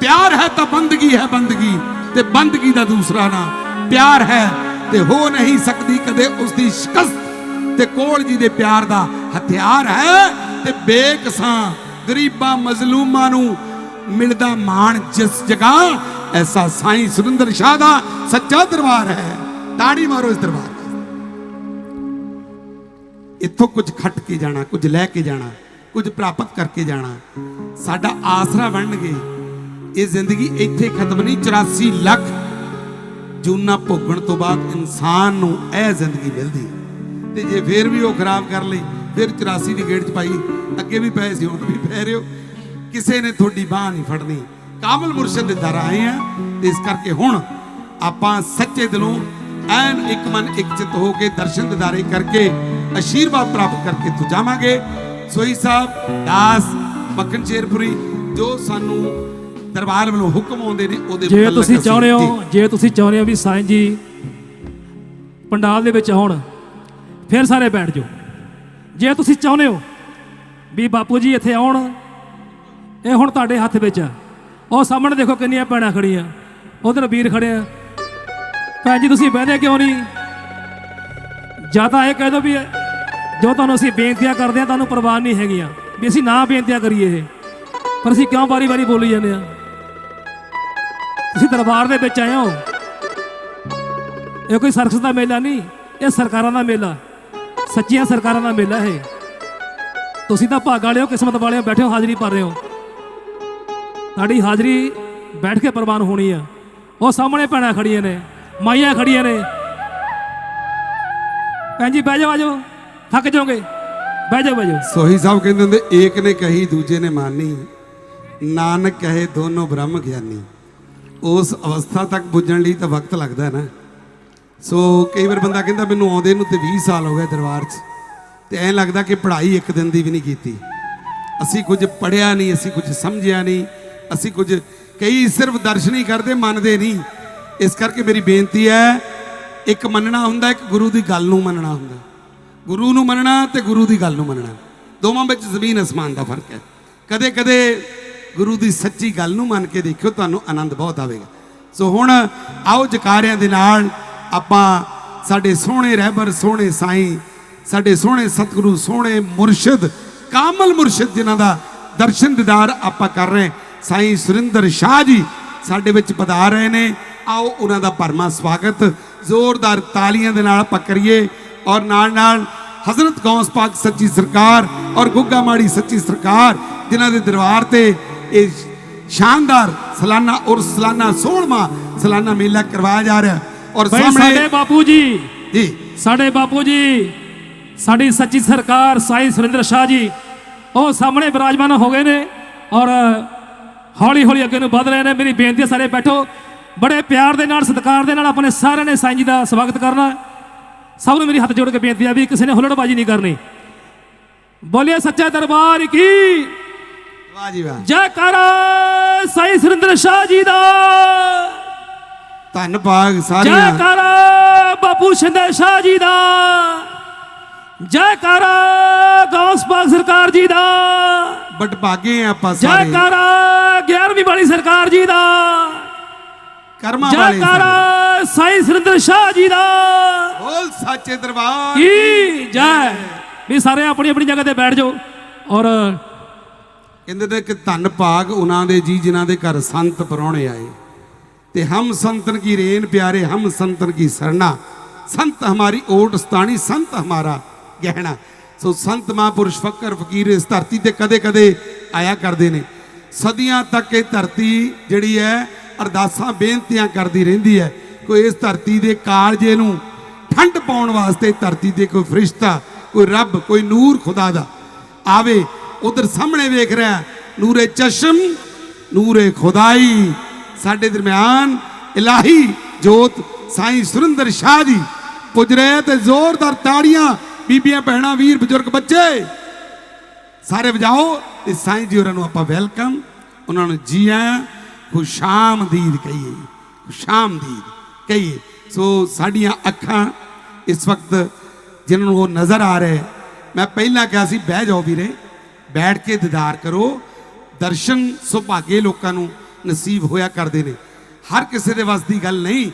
ਪਿਆਰ ਹੈ ਤਾਂ ਬੰਦਗੀ ਹੈ ਬੰਦਗੀ, ਤੇ ਬੰਦਗੀ ਦਾ ਦੂਸਰਾ ਨਾਮ ਪਿਆਰ ਹੈ, ਤੇ ਹੋ ਨਹੀਂ ਸਕਦੀ ਕਦੇ ਉਸ ਦੀ ਸ਼ਿਕਸਤ ਤੇ ਕੋਲ ਜੀ ਦੇ ਪਿਆਰ ਦਾ ਹਥਿਆਰ ਹੈ, ਤੇ ਬੇਕਸਾਂ ਗਰੀਬਾਂ ਮਜ਼ਲੂਮਾਂ ਨੂੰ ਮਿਲਦਾ ਮਾਣ ਜਿਸ ਜਗ੍ਹਾ, ਐਸਾ ਸਾਈਂ ਸੁਰਿੰਦਰ ਸ਼ਾਹ ਦਾ ਸੱਚਾ ਦਰਬਾਰ ਹੈ। ਤਾੜੀ ਮਾਰੋ ਇਸ ਦਰਬਾਰ ਇੱਥੋਂ ਕੁਝ ਖੱਟ ਕੇ ਜਾਣਾ, ਕੁਝ ਲੈ ਕੇ ਜਾਣਾ, ਕੁਝ ਪ੍ਰਾਪਤ ਕਰਕੇ ਜਾਣਾ, ਸਾਡਾ ਆਸਰਾ ਬਣਨਗੇ। ਇਹ ਜ਼ਿੰਦਗੀ ਇੱਥੇ ਖਤਮ ਨਹੀਂ 84 ਲੱਖ ਜੂਨਾ ਭੋਗਣ ਤੋਂ ਬਾਅਦ ਇਨਸਾਨ ਨੂੰ ਇਹ ਜ਼ਿੰਦਗੀ ਮਿਲਦੀ ਤੇ ਜੇ ਫੇਰ ਵੀ ਉਹ ਖਰਾਬ ਕਰ ਲਈ, ਫਿਰ 84 ਦੀ ਗੇੜ ਚ ਪਾਈ ਅੱਗੇ ਵੀ ਪਏ ਸੀ, ਹੁਣ ਵੀ ਪੈ ਰਹੇ ਹੋ। ਕਿਸੇ ਨੇ ਤੁਹਾਡੀ ਬਾਹ ਨਹੀਂ ਫੜਨੀ। ਕਾਮਲ ਮੁਰਸ਼ਿਦ ਦੇ ਦਰ ਆਏ ਆ ਇਸ ਕਰਕੇ ਹੁਣ ਆਪਾਂ ਸੱਚੇ ਦਿਲੋਂ ਐਨ ਇੱਕ ਮਨ ਇੱਕ ਚਿੱਤ ਹੋ ਕੇ ਦਰਸ਼ਨ ਦਿਦਾਰੇ ਕਰਕੇ ਅਸ਼ੀਰਵਾਦ ਪ੍ਰਾਪਤ ਕਰਕੇ ਤੋਂ ਜਾਵਾਂਗੇ। ਸੋਈ ਸਾਹਿਬ ਦਾਸ ਮੱਖਣ ਸ਼ੇਰਪੁਰੀ ਜੋ ਸਾਨੂੰ ਦਰਬਾਰ ਵੱਲੋਂ ਹੁਕਮ ਆਉਂਦੇ ਨੇ ਉਹਦੇ ਜੇ ਤੁਸੀਂ ਚਾਹੁੰਦੇ। ਹੋ ਜੇ। ਤੁਸੀਂ ਚਾਹੁੰਦੇ ਹੋ ਵੀ ਸਾਈਂ ਜੀ ਪੰਡਾਲ ਦੇ ਵਿੱਚ ਆਉਣ ਫਿਰ ਸਾਰੇ ਬੈਠ ਜਾਓ। ਜੇ ਤੁਸੀਂ ਚਾਹੁੰਦੇ ਹੋ ਵੀ ਬਾਪੂ ਜੀ ਇੱਥੇ ਆਉਣ ਇਹ ਹੁਣ ਤੁਹਾਡੇ ਹੱਥ ਵਿੱਚ ਆ। ਉਹ ਸਾਹਮਣੇ ਦੇਖੋ ਕਿੰਨੀਆਂ ਭੈਣਾਂ ਖੜੀਆਂ। ਉਧਰ ਵੀਰ ਖੜੇ ਆ। ਭੈਣ ਜੀ, ਤੁਸੀਂ ਬਹਿੰਦੇ ਕਿਉਂ ਨਹੀਂ? ਜਾਂ ਤਾਂ ਇਹ ਕਹਿ ਦਿਓ ਵੀ ਜੋ ਤੁਹਾਨੂੰ ਅਸੀਂ ਬੇਨਤੀਆਂ ਕਰਦੇ ਆ ਤੁਹਾਨੂੰ ਪ੍ਰਵਾਹ ਨਹੀਂ ਹੈਗੀਆਂ। ਵੀ ਅਸੀਂ ਨਾ ਬੇਨਤੀਆਂ ਕਰੀਏ ਇਹ। ਪਰ ਅਸੀਂ ਕਿਉਂ ਵਾਰੀ-ਵਾਰੀ ਬੋਲੀ ਜਾਂਦੇ ਆ ਤੁਸੀਂ ਦਰਬਾਰ ਦੇ ਵਿੱਚ ਆਏ ਹੋ। ਇਹ ਕੋਈ ਸਰਕਸ ਦਾ ਮੇਲਾ ਨਹੀਂ, ਇਹ ਸਰਕਾਰਾਂ ਦਾ ਮੇਲਾ। ਸੱਚੀਆਂ ਸਰਕਾਰਾਂ ਦਾ ਮੇਲਾ ਇਹ। ਤੁਸੀਂ ਤਾਂ ਭਾਗ ਵਾਲੇ ਹੋ, ਕਿਸਮਤ ਵਾਲੇ ਹੋ ਬੈਠੇ ਹੋ, ਹਾਜ਼ਰੀ ਭਰ ਰਹੇ ਹੋ। ਤੁਹਾਡੀ ਹਾਜ਼ਰੀ ਬੈਠ ਕੇ ਪ੍ਰਵਾਨ ਹੋਣੀ ਆ। ਉਹ ਸਾਹਮਣੇ ਭੈਣਾਂ ਖੜੀਆਂ ਨੇ। ਮਾਈਆਂ ਖੜੀਆਂ ਨੇ। ਭੈਣ ਜੀ, ਬਹਿ ਜਾਓ, ਆ ਜਾਓ। ਥੱਕ ਜਾਓਗੇ। ਬਹਿ ਜਾਓ ਬਹਿ ਜਾਓ। ਸੋਹੀ ਸਾਹਿਬ ਕਹਿੰਦੇ ਹੁੰਦੇ, ਏਕ ਨੇ ਕਹੀ, ਦੂਜੇ ਨੇ ਮਾਨੀ। ਨਾਨਕ ਕਹੇ, ਦੋਨੋਂ ਬ੍ਰਹਮ ਗਿਆਨੀ। ਉਸ ਅਵਸਥਾ ਤੱਕ ਪੁੱਜਣ ਲਈ ਤਾਂ ਵਕਤ ਲੱਗਦਾ ਹੈ ਨਾ। ਸੋ ਕਈ ਵਾਰ ਬੰਦਾ ਕਹਿੰਦਾ, ਮੈਨੂੰ ਆਉਂਦੇ ਨੂੰ ਤੇ 20 ਸਾਲ ਹੋ ਗਏ ਦਰਬਾਰ 'ਚ। ਤੇ ਐਂ ਲੱਗਦਾ ਕਿ ਪੜ੍ਹਾਈ ਇੱਕ ਦਿਨ ਦੀ ਵੀ ਨਹੀਂ ਕੀਤੀ। ਅਸੀਂ ਕੁਝ ਪੜਿਆ ਨਹੀਂ, ਅਸੀਂ ਕੁਝ ਸਮਝਿਆ ਨਹੀਂ। ਅਸੀਂ ਕੁਝ ਕਈ ਸਿਰਫ ਦਰਸ਼ਨ ਹੀ ਕਰਦੇ, ਮੰਨਦੇ ਨਹੀਂ। ਇਸ ਕਰਕੇ ਮੇਰੀ ਬੇਨਤੀ ਹੈ, ਇੱਕ ਮੰਨਣਾ ਹੁੰਦਾ, ਇੱਕ ਗੁਰੂ ਦੀ ਗੱਲ ਨੂੰ ਮੰਨਣਾ ਹੁੰਦਾ। ਗੁਰੂ ਨੂੰ ਮੰਨਣਾ ਤੇ ਗੁਰੂ ਦੀ ਗੱਲ ਨੂੰ ਮੰਨਣਾ। ਦੋਵਾਂ ਵਿੱਚ ਜ਼ਮੀਨ ਅਸਮਾਨ ਦਾ ਫ਼ਰਕ ਹੈ। ਕਦੇ ਕਦੇ ਗੁਰੂ ਦੀ ਸੱਚੀ ਗੱਲ ਨੂੰ ਮੰਨ ਕੇ ਦੇਖਿਓ, ਤੁਹਾਨੂੰ ਆਨੰਦ ਬਹੁਤ ਆਵੇਗਾ। ਸੋ ਹੁਣ ਆਓ ਜਕਾਰਿਆਂ ਦੇ ਨਾਲ, ਆਪਾਂ ਸਾਡੇ ਸੋਹਣੇ ਰਹਿਬਰ, ਸੋਹਣੇ ਸਾਈਂ, ਸਾਡੇ ਸੋਹਣੇ ਸਤਿਗੁਰੂ, ਸੋਹਣੇ ਮੁਰਸ਼ਿਦ, ਕਾਮਲ ਮੁਰਸ਼ਿਦ ਜਿਨ੍ਹਾਂ ਦਾ ਦਰਸ਼ਨ ਦੀਦਾਰ ਆਪਾਂ ਕਰ ਰਹੇ ਸਾਈਂ ਸੁਰਿੰਦਰ ਸ਼ਾਹ ਜੀ ਸਾਡੇ ਵਿੱਚ ਪਧਾਰ ਰਹੇ ਨੇ। ਆਓ ਉਹਨਾਂ ਦਾ ਭਰਮਾ ਸਵਾਗਤ। ਜ਼ੋਰਦਾਰ ਤਾਲੀਆਂ ਦੇ ਨਾਲ ਆਪਾਂ ਕਰੀਏ ਔਰ ਨਾਲ ਨਾਲ ਹਜ਼ਰਤ ਗੌਸ ਪਾਕ ਸੱਚੀ ਸਰਕਾਰ ਔਰ ਗੁੱਗਾ ਮਾੜੀ ਸੱਚੀ ਸਰਕਾਰ ਜਿਨ੍ਹਾਂ ਦੇ ਦਰਬਾਰ ਤੇ ਇਹ ਸ਼ਾਨਦਾਰ ਸਾਲਾਨਾ ਔਰ ਸਾਲਾਨਾ 16ਵਾਂ ਸਾਲਾਨਾ ਮੇਲਾ ਕਰਵਾਇਆ ਜਾ ਰਿਹਾ। ਔਰ ਸਾਡੇ ਬਾਪੂ ਜੀ। ਜੀ। ਸਾਡੇ ਬਾਪੂ ਜੀ ਸਾਡੀ ਸੱਚੀ ਸਰਕਾਰ ਸਾਈ ਸੁਰਿੰਦਰ ਸ਼ਾਹ ਜੀ ਉਹ ਸਾਹਮਣੇ ਬਿਰਾਜਮਾਨ ਹੋ ਗਏ ਨੇ ਔਰ ਹੌਲੀ ਹੌਲੀ ਅੱਗੇ ਨੂੰ ਵਧ ਰਹੇ ਨੇ। ਮੇਰੀ ਬੇਨਤੀ ਹੈ ਸਾਰੇ ਬੈਠੋ। ਬੜੇ ਪਿਆਰ ਦੇ ਨਾਲ ਸਤਿਕਾਰ ਦੇ ਨਾਲ ਆਪਣੇ ਸਾਰਿਆਂ ਨੇ ਸਾਈਂ ਜੀ ਦਾ ਸਵਾਗਤ ਕਰਨਾ ਸਭ ਨੂੰ ਮੇਰੀ ਹੱਥ ਜੋੜ ਕੇ ਬੇਨਤੀ ਹੈ ਵੀ ਕਿਸੇ ਨੇ ਹੁੱਲੜਬਾਜ਼ੀ ਨਹੀਂ ਕਰਨੀ। ਬੋਲਿਆ ਸੱਚਾ ਦਰਬਾਰ ਕੀ? ਵਾਹ ਜੀ ਵਾਹ। ਜੈਕਾਰਾ ਸਾਈ ਸੁਰਿੰਦਰ ਸ਼ਾਹ ਜੀ ਦਾ। ਧੰਨ ਭਾਗ ਸਾਰਿਆਂ ਜੈਕਾਰਾ ਬਾਪੂ ਸ਼ਿੰਦੇ ਸ਼ਾਹ ਜੀ ਦਾ। ਜੈਕਾਰਾ ਗੌਸ ਪਾਕ ਸਰਕਾਰ ਜੀ ਦਾ। ਬਟ ਭਾਗੇ ਆ ਆਪਾਂ ਸਾਰੇ। ਜੈਕਾਰਾ 11ਵੀਂ ਵਾਲੀ ਸਰਕਾਰ ਜੀ ਦਾ। ਕਰਮਾਂ ਵਾਲੇ। ਜੈਕਾਰਾ ਸਾਈ ਸੁਰਿੰਦਰ ਸ਼ਾਹ ਜੀ ਦਾ। ਬੋਲ ਸੱਚੇ ਦਰਬਾਰ ਕੀ ਜੈ। ਵੀ ਸਾਰੇ ਆਪਣੀ ਆਪਣੀ ਜਗ੍ਹਾ ਤੇ ਬੈਠ ਜਾਓ। ਔਰ ਕਹਿੰਦੇ ਨੇ ਕਿ ਧੰਨ ਭਾਗ ਉਹਨਾਂ ਦੇ ਜੀ ਜਿਨ੍ਹਾਂ ਦੇ ਘਰ ਸੰਤ ਪਰੌਣੇ ਆਏ। ਤੇ ਹਮ ਸੰਤਨ ਕੀ ਰੇਨ ਪਿਆਰੇ ਹਮ ਸੰਤਨ ਕੀ ਸਰਣਾ। ਸੰਤ ਹਮਾਰੀ ਓਟ ਸਤਾਣੀ ਸੰਤ ਹਮਾਰਾ ਗਹਿਣਾ। ਸੋ ਸੰਤ ਮਹਾਂਪੁਰਸ਼ ਫਕਰ ਫਕੀਰ ਇਸ ਧਰਤੀ ਤੇ ਕਦੇ ਕਦੇ ਆਇਆ ਕਰਦੇ ਨੇ। ਸਦੀਆਂ ਤੱਕ ਇਹ ਧਰਤੀ ਜਿਹੜੀ ਹੈ ਅਰਦਾਸਾਂ, ਬੇਨਤੀਆਂ ਕਰਦੀ ਰਹਿੰਦੀ ਹੈ ਕੋਈ ਇਸ ਧਰਤੀ ਦੇ ਕਾਲਜੇ ਨੂੰ ਠੰਡ ਪਾਉਣ ਵਾਸਤੇ ਧਰਤੀ ਤੇ ਕੋਈ ਫਰਿਸ਼ਤਾ, ਕੋਈ ਰੱਬ, ਕੋਈ ਨੂਰ ਖੁਦਾ ਦਾ ਆਵੇ। ਉਧਰ ਸਾਹਮਣੇ ਵੇਖ ਰਿਹਾ ਨੂਰੇ ਚਸ਼ਮ, ਨੂਰੇ ਖੁਦਾਈ। ਸਾਡੇ ਦਰਮਿਆਨ ਇਲਾਹੀ ਜੋਤ ਸਾਈਂ ਸੁਰਿੰਦਰ ਸ਼ਾਹ ਜੀ ਪੁੱਜ ਰਹੇ ਤੇ ਜ਼ੋਰਦਾਰ ਤਾੜੀਆਂ ਬੀਬੀਆਂ, ਭੈਣਾਂ, ਵੀਰ, ਬਜ਼ੁਰਗ, ਬੱਚੇ। ਸਾਰੇ ਵਜਾਓ ਤੇ ਸਾਈਂ ਜੀ ਹੋਰਾਂ ਨੂੰ ਆਪਾਂ ਵੈਲਕਮ, ਉਹਨਾਂ ਨੂੰ ਜੀ ਆਇਆਂ। ਖੁਸ਼ਾਮਦੀਦ ਕਹੀਏ ਖੁਸ਼ਾਮਦੀਦ ਕਹੀਏ। ਸੋ ਸਾਡੀਆਂ ਅੱਖਾਂ ਇਸ ਵਕਤ ਜਿਨ੍ਹਾਂ ਨੂੰ ਉਹ ਨਜ਼ਰ ਆ ਰਹੇ, ਮੈਂ ਪਹਿਲਾਂ ਕਿਹਾ ਸੀ, ਬਹਿ ਜਾਓ ਵੀਰੇ, ਬੈਠ ਕੇ ਦੀਦਾਰ ਕਰੋ। ਦਰਸ਼ਨ ਸੁਭਾਗੇ ਲੋਕਾਂ ਨੂੰ ਨਸੀਬ ਹੋਇਆ ਕਰਦੇ ਨੇ। ਹਰ ਕਿਸੇ ਦੇ ਵੱਸ ਦੀ ਗੱਲ ਨਹੀਂ।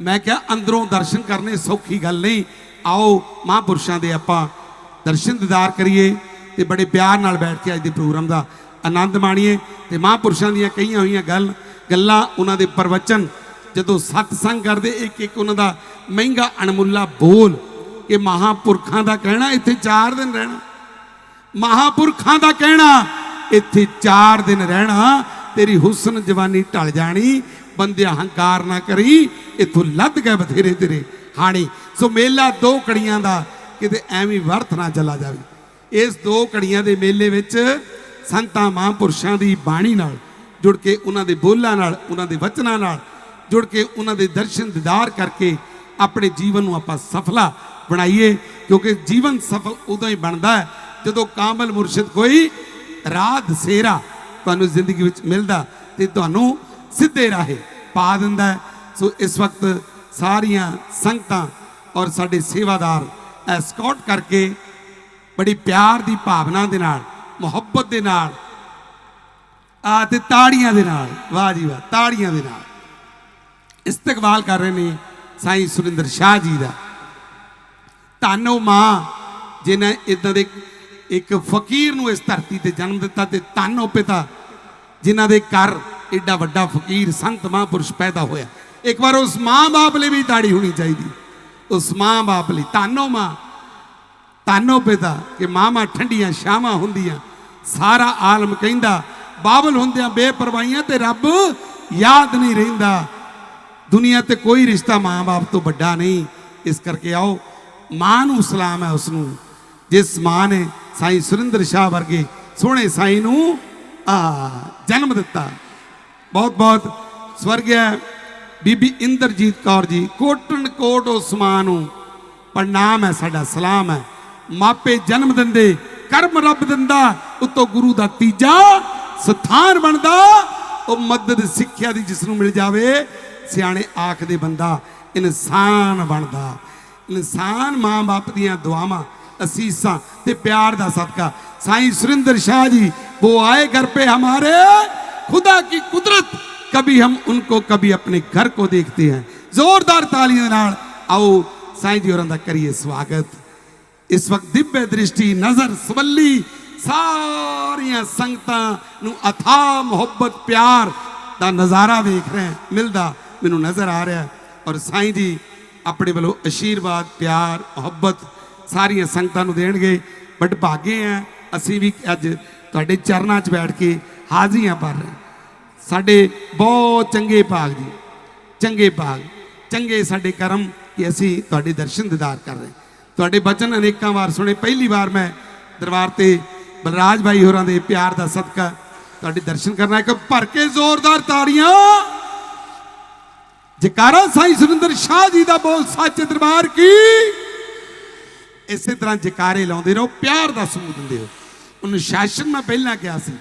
ਮੈਂ ਕਿਹਾ, ਅੰਦਰੋਂ ਦਰਸ਼ਨ ਕਰਨੇ ਸੌਖੀ ਗੱਲ ਨਹੀਂ। ਆਓ, ਮਹਾਂਪੁਰਸ਼ਾਂ ਦੇ ਆਪਾਂ ਦਰਸ਼ਨ ਦੀਦਾਰ ਕਰੀਏ ਤੇ ਬੜੇ ਪਿਆਰ ਨਾਲ ਬੈਠ ਕੇ ਅੱਜ ਦੇ ਪ੍ਰੋਗਰਾਮ ਦਾ ਆਨੰਦ ਮਾਣੀਏ ਤੇ ਮਹਾਂਪੁਰਸ਼ਾਂ ਦੀਆਂ ਕਹੀਆਂ ਹੋਈਆਂ ਗੱਲ, ਗੱਲਾਂ, ਉਹਨਾਂ ਦੇ ਪ੍ਰਵਚਨ, ਜਦੋਂ ਸਤਸੰਗ ਕਰਦੇ ਇੱਕ ਇੱਕ ਉਹਨਾਂ ਦਾ ਮਹਿੰਗਾ ਅਣਮੁੱਲਾ ਬੋਲ ਇਹ ਮਹਾਪੁਰਖਾਂ ਦਾ ਕਹਿਣਾ, ਇੱਥੇ 4 ਦਿਨ ਰਹਿਣਾ। ਮਹਾਪੁਰਖਾਂ ਦਾ ਕਹਿਣਾ, ਇੱਥੇ 4 ਦਿਨ ਰਹਿਣਾ, ਤੇਰੀ ਹੁਸਨ ਜਵਾਨੀ ਢਲ ਜਾਣੀ, ਬੰਦੇ ਹੰਕਾਰ ਨਾ ਕਰੀ, ਇੱਥੋਂ ਲੱਦ ਗਏ ਬਥੇਰੇ ਤੇਰੇ ਹਾਣੀ। ਸੋ ਮੇਲਾ ਦੋ ਕੜੀਆਂ ਦਾ ਕਿਤੇ ਐਵੇਂ ਵਰਤ ਨਾ ਚਲਾ ਜਾਵੇ। ਇਸ ਦੋ ਕੜੀਆਂ ਦੇ ਮੇਲੇ ਵਿੱਚ ਸੰਤਾਂ ਮਹਾਂਪੁਰਸ਼ਾਂ ਦੀ ਬਾਣੀ ਨਾਲ ਜੁੜ ਕੇ ਉਹਨਾਂ ਦੇ ਬੋਲਾਂ ਨਾਲ, ਉਹਨਾਂ ਦੇ ਵਚਨਾਂ ਨਾਲ ਜੁੜ ਕੇ ਉਹਨਾਂ ਦੇ ਦਰਸ਼ਨ ਦੀਦਾਰ ਕਰਕੇ ਆਪਣੇ ਜੀਵਨ ਨੂੰ ਆਪਾਂ ਸਫਲਾ ਬਣਾਈਏ, ਕਿਉਂਕਿ ਜੀਵਨ ਸਫਲ ਉਦੋਂ ਹੀ ਬਣਦਾ ਹੈ ਜਦੋਂ ਕਾਮਲ ਮੁਰਸ਼ਿਦ ਕੋਈ ਰਾਹ ਦਸੇਰਾ ਤੁਹਾਨੂੰ ਜ਼ਿੰਦਗੀ ਵਿੱਚ ਮਿਲਦਾ ਤੇ ਤੁਹਾਨੂੰ ਸਿੱਧੇ ਰਾਹੇ ਪਾ ਦਿੰਦਾ ਸੋ ਇਸ ਵਕਤ ਸਾਰੀਆਂ ਸੰਗਤਾਂ ਔਰ ਸਾਡੇ ਸੇਵਾਦਾਰ ਐਸਕੌਟ ਕਰਕੇ ਬੜੀ ਪਿਆਰ ਦੀ ਭਾਵਨਾ ਦੇ ਨਾਲ ਮੁਹੱਬਤ ਦੇ ਨਾਲ ਆ ਤੇ ਤਾੜੀਆਂ ਦੇ ਨਾਲ, ਵਾਹ ਜੀ ਵਾਹ, ਤਾੜੀਆਂ ਦੇ ਨਾਲ। ਇਸਤਕਬਾਲ ਕਰ ਰਹੇ ਨੇ ਸਾਈਂ ਸੁਰਿੰਦਰ ਸ਼ਾਹ ਜੀ ਦਾ। ਧੰਨੋ ਮਾਂ ਜਿਨੇ ਇਦਾਂ ਦੇ ਇੱਕ ਫਕੀਰ ਨੂੰ ਇਸ ਧਰਤੀ ਤੇ ਜਨਮ ਦਿੱਤਾ ਤੇ ਧੰਨੋ ਪਿਤਾ ਜਿਨ੍ਹਾਂ ਦੇ ਘਰ ਏਡਾ ਵੱਡਾ ਫਕੀਰ ਸੰਤ ਮਹਾਂਪੁਰਸ਼ ਪੈਦਾ ਹੋਇਆ। ਇੱਕ ਵਾਰ ਉਸ ਮਾਂ-ਬਾਪ ਲਈ ਵੀ ਤਾੜੀ ਹੋਣੀ ਚਾਹੀਦੀ। ਉਸ ਮਾਂ-ਬਾਪ ਲਈ ਧੰਨੋ ਮਾਂ ਧੰਨੋ ਪਿਤਾ ਕਿ ਮਾਮਾ ਠੰਡੀਆਂ ਛਾਵਾਂ ਹੁੰਦੀਆਂ। ਸਾਰਾ ਆਲਮ ਕਹਿੰਦਾ, ਬਾਬਲ ਹੁੰਦਿਆਂ ਬੇਪਰਵਾਹੀਆਂ ਤੇ ਰੱਬ ਯਾਦ ਨਹੀਂ ਰਹਿੰਦਾ। ਦੁਨੀਆ ਤੇ ਕੋਈ ਰਿਸ਼ਤਾ ਮਾਂ-ਬਾਪ ਤੋਂ ਵੱਡਾ ਨਹੀਂ। ਇਸ ਕਰਕੇ ਆਓ, ਮਾਂ ਨੂੰ ਸਲਾਮ ਹੈ ਉਸ ਨੂੰ ਜਿਸ ਮਾਂ ਨੇ ਸਾਈਂ ਸੁਰਿੰਦਰ ਸ਼ਾਹ ਵਰਗੇ ਸੋਹਣੇ ਸਾਈਂ ਨੂੰ, ਆ, ਜਨਮ ਦਿੱਤਾ। ਬਹੁਤ ਬਹੁਤ ਸਵਰਗਿਆ ਬੀਬੀ ਇੰਦਰਜੀਤ ਕੌਰ ਜੀ, ਕੋਟਨ ਕੋਟ ਉਸ ਮਾਂ ਨੂੰ। ਪ੍ਰਣਾਮ ਹੈ ਸਾਡਾ ਸਲਾਮ ਹੈ। ਮਾਪੇ ਜਨਮ ਦਿੰਦੇ ਕਰਮ ਰੱਬ ਦਿੰਦਾ ਉਤੋਂ ਗੁਰੂ ਦਾ ਤੀਜਾ ਸਥਾਨ ਬਣਦਾ ਉਹ ਮਦਦ ਸਿੱਖਿਆ ਦੀ ਜਿਸ ਨੂੰ ਮਿਲ ਜਾਵੇ ਸਿਆਣੇ ਆਖਦੇ ਬੰਦਾ ਇਨਸਾਨ ਬਣਦਾ ਇਨਸਾਨ ਮਾਂ-ਬਾਪ ਦੀਆਂ ਦੁਆਵਾਂ ਅਸੀਸਾਂ ਤੇ ਪਿਆਰ ਦਾ ਸਦਕਾ ਸਾਈਂ सुरेंद्र शाह जी वो आए घर पे हमारे खुदा की कुदरत कभी हम उनको कभी अपने घर को देखते हैं ਜ਼ੋਰਦਾਰ ਤਾਲੀਆਂ ਦੇ ਨਾਲ ਆਓ ਸਾਈਂ ਜੀ ਹੋਰਾਂ ਦਾ ਕਰੀਏ ਸਵਾਗਤ ਇਸ ਵਕਤ ਦਿव्य ਦ੍ਰਿਸ਼ਟੀ ਨਜ਼ਰ ਸਵੱਲੀ ਸਾਰੀਆਂ ਸੰਗਤਾਂ ਨੂੰ ਅਥਾ ਮੁਹੱਬਤ, ਪਿਆਰ ਦਾ ਨਜ਼ਾਰਾ ਵੇਖ ਰਹੇ ਮਿਲਦਾ ਮੈਨੂੰ ਨਜ਼ਰ ਆ ਰਿਹਾ ਔਰ ਸਾਈਂ ਜੀ ਆਪਣੇ ਵੱਲੋਂ ਅਸ਼ੀਰਵਾਦ, ਪਿਆਰ, ਮੁਹੱਬਤ ਸਾਰੀਆਂ ਸੰਗਤਾਂ ਨੂੰ ਦੇਣਗੇ। ਬਟ ਭਾਗੇ ਆ, ਅਸੀਂ ਵੀ ਅੱਜ ਤੁਹਾਡੇ ਚਰਨਾਂ 'ਚ ਬੈਠ ਕੇ ਹਾਜ਼ਰੀਆਂ ਭਰ ਰਹੇ ਸਾਡੇ ਬਹੁਤ ਚੰਗੇ ਭਾਗ ਜੀ, ਚੰਗੇ ਭਾਗ, ਚੰਗੇ ਸਾਡੇ ਕਰਮ ਕਿ ਅਸੀਂ ਤੁਹਾਡੇ ਦਰਸ਼ਨ ਦੀਦਾਰ ਕਰ ਰਹੇ ਤੁਹਾਡੇ ਬਚਨ ਅਨੇਕਾਂ ਵਾਰ ਸੁਣੇ। ਪਹਿਲੀ ਵਾਰ ਮੈਂ ਦਰਬਾਰ ਤੇ ਬਲਰਾਜ ਭਾਈ ਹੋਰਾਂ ਦੇ ਪਿਆਰ ਦਾ ਸਦਕਾ ਤੁਹਾਡੇ ਦਰਸ਼ਨ ਕਰਨਾ। ਇੱਕ ਭਰ ਕੇ ਜ਼ੋਰਦਾਰ ਤਾੜੀਆਂ। ਜਕਾਰਾ ਸਾਈਂ ਸੁਰਿੰਦਰ ਸ਼ਾਹ ਜੀ ਦਾ ਬੋਲ ਸੱਚ ਦਰਬਾਰ ਕੀ? ਇਸੇ ਤਰ੍ਹਾਂ ਜਕਾਰੇ ਲਾਉਂਦੇ ਰਹੋ, ਪਿਆਰ ਦਾ ਸਬੂਤ ਦਿੰਦੇ ਹੋ ਅਨੁਸ਼ਾਸਨ ਮੈਂ ਪਹਿਲਾਂ ਕਿਹਾ ਸੀ।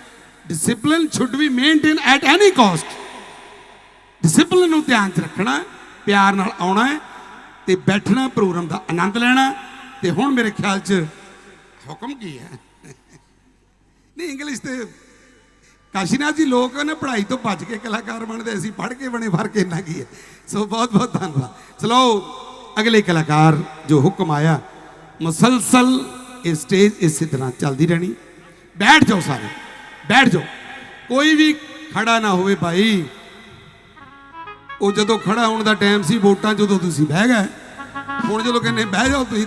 Discipline should be maintain at any cost discipline ਨੂੰ ਧਿਆਨ 'ਚ ਰੱਖਣਾ, ਪਿਆਰ ਨਾਲ ਆਉਣਾ ਹੈ। ਤੇ ਬੈਠਣਾ, ਪ੍ਰੋਗਰਾਮ ਦਾ ਆਨੰਦ ਲੈਣਾ, ਤੇ ਹੁਣ ਮੇਰੇ ਖਿਆਲ 'ਚ ਹੁਕਮ ਕੀ ਹੈ? ਨਹੀਂ ਇੰਗਲਿਸ਼ ਤੇ ਕਾਸ਼ੀਨਾਥ ਜੀ ਲੋਕ ਨੇ ਪੜ੍ਹਾਈ ਤੋਂ ਭੱਜ ਕੇ ਕਲਾਕਾਰ ਬਣਦੇ, ਅਸੀਂ ਪੜ੍ਹ ਕੇ ਬਣੇ, ਫ਼ਰਕ ਇੰਨਾ ਕੀ ਹੈ? ਸੋ ਬਹੁਤ ਬਹੁਤ ਧੰਨਵਾਦ। ਚਲੋ, ਅਗਲੇ ਕਲਾਕਾਰ ਜੋ ਹੁਕਮ ਆਇਆ, ਮੁਸਲਸਲ ਇਹ ਸਟੇਜ ਇਸੇ ਤਰ੍ਹਾਂ ਚੱਲਦੀ ਰਹਿਣੀ। ਬੈਠ ਜਾਓ ਸਾਰੇ, ਬੈਠ ਜਾਓ। ਕੋਈ ਵੀ ਖੜਾ ਨਾ ਹੋਵੇ ਭਾਈ। ਉਹ ਜਦੋਂ ਖੜਾ ਹੋਣ ਦਾ ਟਾਈਮ ਸੀ, ਵੋਟਾਂ ਜਦੋਂ ਤੁਸੀਂ ਬਹਿ ਗਏ, ਹੁਣ ਜਦੋਂ ਕਹਿੰਦੇ ਬਹਿ ਜਾਓ ਤੁਸੀਂ,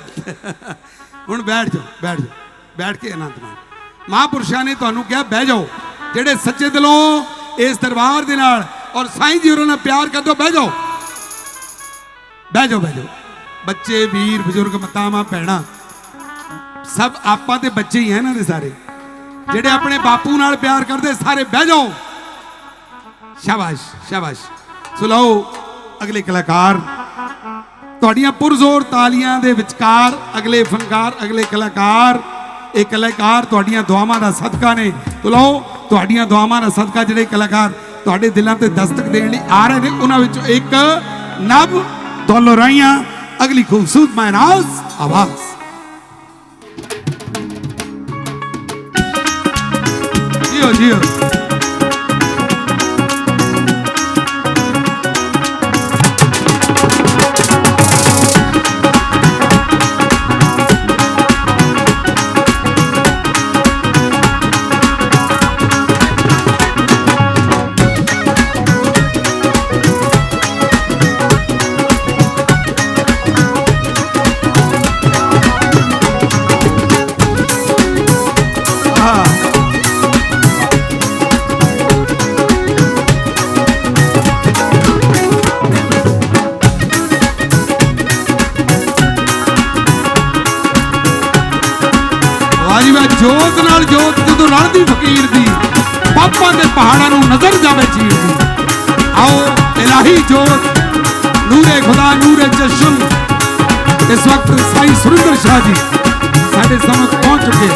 ਹੁਣ ਬੈਠ ਜਾਓ ਬੈਠ ਜਾਓ, ਬੈਠ ਕੇ ਆਨੰਦ ਮਾਣੋ। ਮਹਾਂਪੁਰਸ਼ਾਂ ਨੇ ਤੁਹਾਨੂੰ ਕਿਹਾ, ਬਹਿ ਜਾਓ, ਜਿਹੜੇ ਸੱਚੇ ਦਿਲੋਂ ਇਸ ਦਰਬਾਰ ਦੇ ਨਾਲ ਔਰ ਸਾਈਂ ਜੀ ਉਹਨਾਂ ਨਾਲ ਪਿਆਰ ਕਰਦੇ ਹੋ, ਬਹਿ ਜਾਓ। ਬਹਿ ਜਾਓ ਬਹਿ ਜਾਓ। ਬੱਚੇ, ਵੀਰ, ਬਜ਼ੁਰਗ, ਮਤਾਵਾਂ, ਭੈਣਾਂ, ਸਭ ਆਪਾਂ ਤੇ ਬੱਚੇ ਹੀ ਹੈ ਇਹਨਾਂ ਦੇ ਸਾਰੇ। ਜਿਹੜੇ ਆਪਣੇ ਬਾਪੂ ਨਾਲ ਪਿਆਰ ਕਰਦੇ, ਸਾਰੇ ਬਹਿ ਜਾਓ। ਸ਼ਾਬਾਸ਼ ਸ਼ਾਬਾਸ਼। ਸੋ ਲਓ ਅਗਲੇ ਕਲਾਕਾਰ। ਤੁਹਾਡੀਆਂ ਪੁਰਜ਼ੋਰ ਤਾਲੀਆਂ ਦੇ ਵਿਚਕਾਰ ਅਗਲੇ ਫਨਕਾਰ ਅਗਲੇ ਕਲਾਕਾਰ। ਇਹ ਕਲਾਕਾਰ ਤੁਹਾਡੀਆਂ ਦੁਆਵਾਂ ਦਾ ਸਦਕਾ ਨੇ। ਤੋ ਲਓ ਤੁਹਾਡੀਆਂ ਦੁਆਵਾਂ ਦਾ ਸਦਕਾ ਜਿਹੜੇ ਕਲਾਕਾਰ ਤੁਹਾਡੇ ਦਿਲਾਂ ਤੇ ਦਸਤਕ ਦੇਣ ਲਈ ਆ ਰਹੇ ਨੇ, ਉਹਨਾਂ ਵਿੱਚੋਂ ਇੱਕ ਨਵ ਦੁਲਰਾਈਆਂ, ਅਗਲੀ ਖੂਬਸੂਰਤ ਮਹਿਨਾਜ਼ ਆਵਾਜ਼। ਜਿਓ ਜਿਓ। ਜੋਤ ਨਾਲ ਜੋਤ, ਜਦੋਂ ਰਲਦੀ ਫਕੀਰ ਦੀ, ਪਾਪਾਂ ਦੇ ਪਹਾੜਾਂ ਨੂੰ ਨਜ਼ਰ ਜਾਵੇ ਚੀਰ ਦੀ। ਆਓ, ਇਲਾਹੀ ਜੋਤ, ਨੂਰੇ ਖੁਦਾ, ਨੂਰੇ ਚਸ਼ਮ ਇਸ ਵਕਤ ਸਾਈ ਸੁਰਿੰਦਰ ਸ਼ਾਹ ਜੀ, ਸਾਡੇ ਸਮਝ ਪਹੁੰਚ ਚੁੱਕੇ।